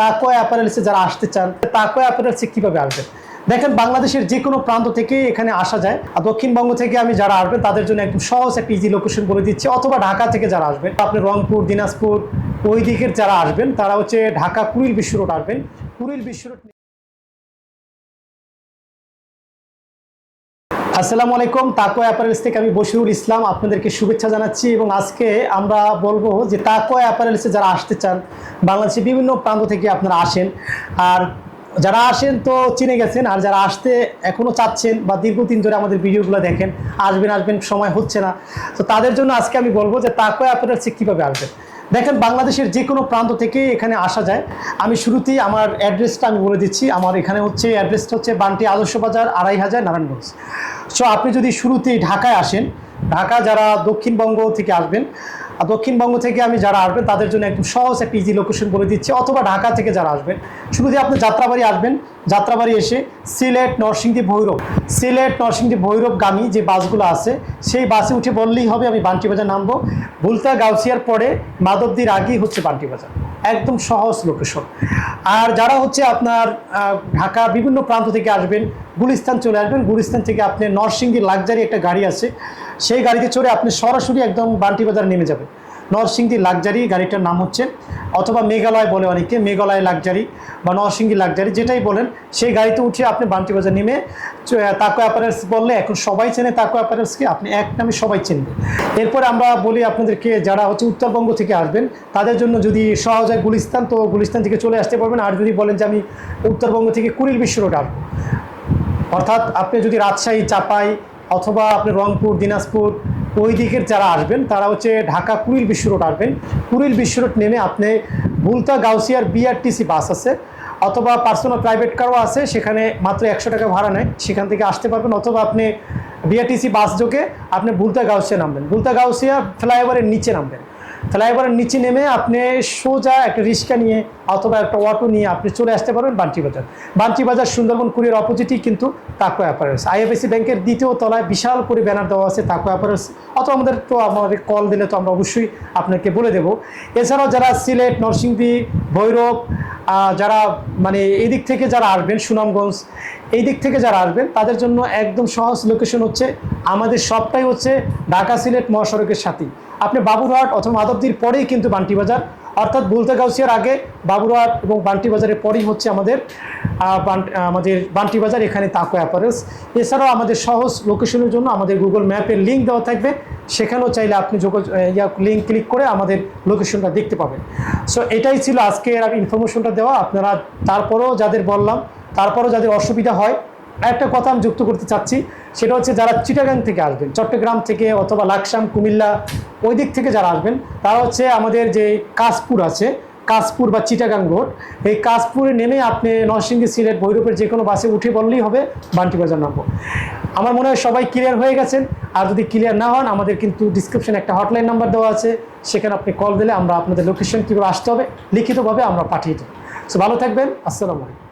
তাকোয়া অ্যাপারেলসে যারা আসতে চান তাকোয়া অ্যাপারেলসে কীভাবে আসবেন? দেখেন, বাংলাদেশের যে কোনো প্রান্ত থেকে এখানে আসা যায়। আর দক্ষিণবঙ্গ থেকে আমি যারা আসবেন, তাদের জন্য একদম সহজ একটা ইজি লোকেশন বলে দিচ্ছি। অথবা ঢাকা থেকে যারা আসবেন, আপনি রংপুর, দিনাজপুর, ওই দিকের যারা আসবেন, তারা হচ্ছে ঢাকা কুড়িল বিশ্ব রোড আসবেন। কুড়িল বিশ্ব রোড আসসালামু আলাইকুম তাকো অ্যাপারেলস থেকে আমি বশিরুল ইসলাম আপনাদেরকে শুভেচ্ছা জানাচ্ছি এবং আজকে আমরা বলব যে তাকো অ্যাপারেলসে যারা আসতে চান বাংলাদেশের বিভিন্ন প্রান্ত থেকে আপনারা আসেন। আর যারা আসেন তো চিনে গেছেন, আর যারা আসতে এখনও চাচ্ছেন বা দীর্ঘদিন ধরে আমাদের ভিডিওগুলো দেখেন, আসবেন আসবেন সময় হচ্ছে না। তো তাদের জন্য আজকে আমি বলব যে তাকো অ্যাপারেলসে কীভাবে আসবেন? দেখেন, বাংলাদেশের যে কোনো প্রান্ত থেকে এখানে আসা যায়। আমি শুরুতেই আমার অ্যাড্রেসটা আমি বলে দিচ্ছি। আমার এখানে হচ্ছে, অ্যাড্রেসটা হচ্ছে বান্টি আদর্শ বাজার, আড়াই হাজার নারায়ণগঞ্জ। সো আপনি যদি শুরুতেই ঢাকায় আসেন, ঢাকা যারা দক্ষিণবঙ্গ থেকে আসবেন আর দক্ষিণবঙ্গ থেকে আমি যারা আসবেন, তাদের জন্য একটু সহজ একটা ইজি লোকেশন বলে দিচ্ছি, অথবা ঢাকা থেকে যারা আসবেন। শুধু যে আপনি যাত্রাবাড়ি আসবেন, যাত্রাবাড়ি এসে সিলেট, নরসিংদী, ভৈরব, সিলেট, নরসিংদী, ভৈরবগামী যে বাসগুলো আছে, সেই বাসে উঠে বললেই হবে, আমি বান্টি বাজার নামবো। ভুলতা গাউসিয়ার পরে মাধবদীর আগেই হচ্ছে বান্টি বাজার। একদম সহজ লোকেশন আর যারা হচ্ছে আপনার ঢাকা বিভিন্ন প্রান্ত থেকে আসবেন, গুলিস্তান চলে আসবেন, গুলিস্তান থেকে আপনি নরসিংহীর লাক্সারি একটা গাড়ি আছে, সেই গাড়িতে চড়ে আপনি সরাসরি একদম বান্টি বাজার নেমে যাবেন। নরসিংদী লাক্সারি গাড়িটার নাম হচ্ছে, অথবা মেঘালয় বলে অনেকে, মেঘালয় লাক্সারি বা নরসিংদী লাক্সারি যেটাই বলেন, সেই গাড়িতে উঠে আপনি বান্টি বাজার নেমে তাকো অ্যাপারেলস বললে এখন সবাই চেনে তাকো অ্যাপারেলসকে, আপনি এক নামে সবাই চিনবে এরপরে আমরা বলি আপনাদেরকে, যারা হচ্ছে উত্তরবঙ্গ থেকে আসবেন, তাদের জন্য যদি সহজ হয় গুলিস্তান, তো গুলিস্তান থেকে চলে আসতে পারবেন। আর যদি বলেন যে আমি উত্তরবঙ্গ থেকে কুড়িল বিশ্ব রোড আসব, অর্থাৎ আপনি যদি রাজশাহী, চাপাই, অথবা আপনি রংপুর, দিনাজপুর ওই দিকের যারা আসবেন, তারা হচ্ছে ঢাকা কুড়িল বিশ্ব রোড আসবেন। কুড়িল বিশ্ব রোড নেমে আপনি বুলতা গাউসিয়ার বিআরটিসি বাস আছে, অথবা পার্সোনাল প্রাইভেট কারও আছে, সেখানে মাত্র একশো টাকা ভাড়া নেয়। সেখান থেকে আসতে পারবেন, অথবা আপনি বিআরটিসি বাস যোগে আপনি বুলতা গাউসিয়া নামবেন। বুলতা গাউসিয়া ফ্লাইওভারের নিচে নামবেন। ফ্লাইওভারের নিচে নেমে আপনি সোজা একটা রিক্সা নিয়ে অথবা একটা অটো নিয়ে আপনি চলে আসতে পারবেন বান্টি বাজার। বান্টি বাজার সুন্দরবন কুড়ির অপোজিটই কিন্তু তাকো অ্যাপারেলস। আইএফএসি ব্যাংকের দ্বিতীয় তলায় বিশাল করে ব্যানার দেওয়া আছে তাকো অ্যাপারেলস। অথবা আমাদের তো আমাদের কল দিলে তো আমরা অবশ্যই আপনাকে বলে দেবো। এছাড়াও যারা সিলেট, নরসিংদী, ভৈরব যারা মানে এই দিক থেকে যারা আসবেন, সুনামগঞ্জ, এই দিক থেকে যারা আসবেন, তাদের জন্য একদম সহজ লোকেশন হচ্ছে আমাদের সবটাই হচ্ছে ঢাকা সিলেট মহাসড়কের সাথেই। আপনি বাবুরহাট অথবা মাধবদীর পরেই কিন্তু বান্টি বাজার। অর্থাৎ বুলতা গাউসিয়ার আগে বাবুরহাট এবং বান্টি বাজারের পরেই হচ্ছে আমাদের আমাদের বান্টি বাজার, এখানে তাকো অ্যাপারেলস। এছাড়াও আমাদের সহজ লোকেশনের জন্য আমাদের গুগল ম্যাপের লিঙ্ক দেওয়া থাকবে। সেখানেও চাইলে আপনি যোগাযোগ ইয়া লিঙ্ক ক্লিক করে আমাদের লোকেশনটা দেখতে পাবেন। সো এটাই ছিল আজকের ইনফরমেশনটা দেওয়া। আপনারা তারপরেও যাদের বললাম, তারপরেও যাদের অসুবিধা হয় একটা কথা আমি যুক্ত করতে চাচ্ছি, সেটা হচ্ছে যারা চিটাগাং থেকে আসবেন, চট্টগ্রাম থেকে অথবা লাকসাম, কুমিল্লা, ওই দিক থেকে যারা আসবেন, তারা হচ্ছে আমাদের যে কাশপুর আছে, কাশপুর বা চিটাগাং রোড, এই কাশপুরে নেমে আপনি নরসিংদী সিলেট ভৈরবের যে কোনো বাসে উঠে বললেই হবে বান্টি বাজার নামবো। আমার মনে হয় সবাই ক্লিয়ার হয়ে গেছেন, আর যদি ক্লিয়ার না হন, আমাদের কিন্তু ডিসক্রিপশনে একটা হটলাইন নাম্বার দেওয়া আছে, সেখানে আপনি কল দিলে আমরা আপনাদের লোকেশন কীভাবে আসতে হবে, লিখিতভাবে আমরা পাঠিয়ে দেবো। সো ভালো থাকবেন, আসসালামু আলাইকুম।